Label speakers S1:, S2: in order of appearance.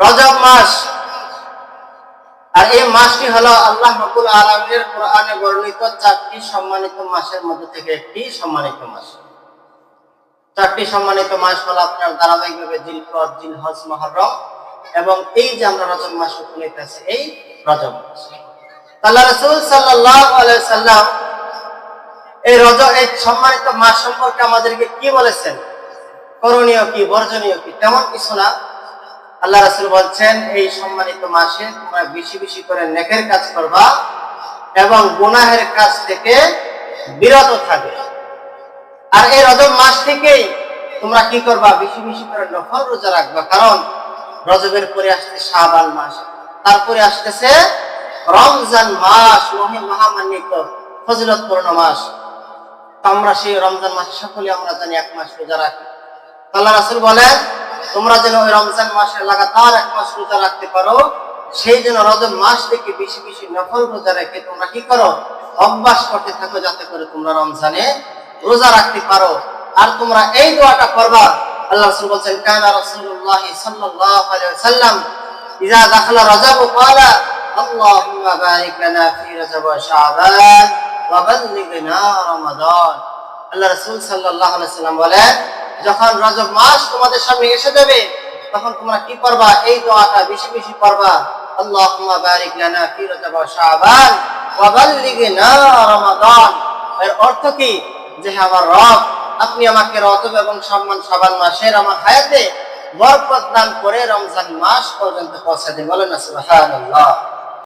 S1: রজব মাস। আর এই মাসটি হলো আল্লাহ রবুল আলমের কোরআনে বর্ণিত চারটি সম্মানিত মাসের মধ্যে থেকে একটি সম্মানিত মাস। চারটি সম্মানিত মাস হলো আপনার ধারাবাহিকভাবে জিলকদ জিলহজ, মহরম এবং এই যে আমরা রজব মাস উপনীত আছে, এই রজব মাস। আল্লাহ রসুল সাল্লাহ সাল্লাম এই রজ এই সম্মানিত মাস সম্পর্কে আমাদেরকে কি বলেছেন? করণীয় কি, বর্জনীয় কি, তেমন কিছু না। আল্লাহ রাসুল বলছেন, এই সম্মানিত মাসে তোমরা বেশি বেশি করে নেকের কাজ করবা এবং গুনাহের কাজ থেকে বিরত থাকবে। আর এই রজব মাস থেকেই তোমরা কি করবা? বেশি বেশি করে নফল রোজা রাখবা। কারণ রজবের পরে আসছে শাবান মাস। তারপরে আসতেছে রমজান মাস, মহি মহামান্বিত, ফজিলতপূর্ণ মাস। আমরা সেই রমজান মাসে সকলে আমরা জানি এক মাস রোজা রাখি। আল্লাহ রাসুল বলেন তোমরা যেন ওই রমজান মাসে লাগাতার এক মাস রোজা রাখতে পারো, সেই জন্য রজব মাস থেকে বেশি বেশি নফল রোজা রেখে তোমরা কি করো? অভ্যাস করতে থাকো যাতে করে তোমরা রমজানে রোজা রাখতে পারো। আর তোমরা এই দোয়াটা করবা আল্লাহ রাসূল বলেন কানা রাসূলুল্লাহ সাল্লাল্লাহু আলাইহি ওয়াসাল্লাম ইজা দাখালা রজব ক্বালা, আল্লাহুম্মা বারিক লানা ফি রজব ওয়া শাবান, ওয়া বাল্লিগনা রমাদান। আল্লাহ রাসূল সাল্লাল্লাহু আলাইহি ওয়াসাল্লাম বলেন যখন রজব মাস তোমাদের সামনে এসে যাবে, তখন তোমরা কি করবা এই দোয়াটা বেশি বেশি করবা আল্লাহুম্মা বারিক লানা ফি রজব শাবান ওয়া বাল্লিগনা রমাদান। এর অর্থ কি? যে আমার রব, আপনি আমাকে রজব এবং সম্মান শাবান মাসের আমার হায়াতে বরকত দান করে রমজান মাস পর্যন্ত পৌঁছে দিন। বলেন সুবহানাল্লাহ।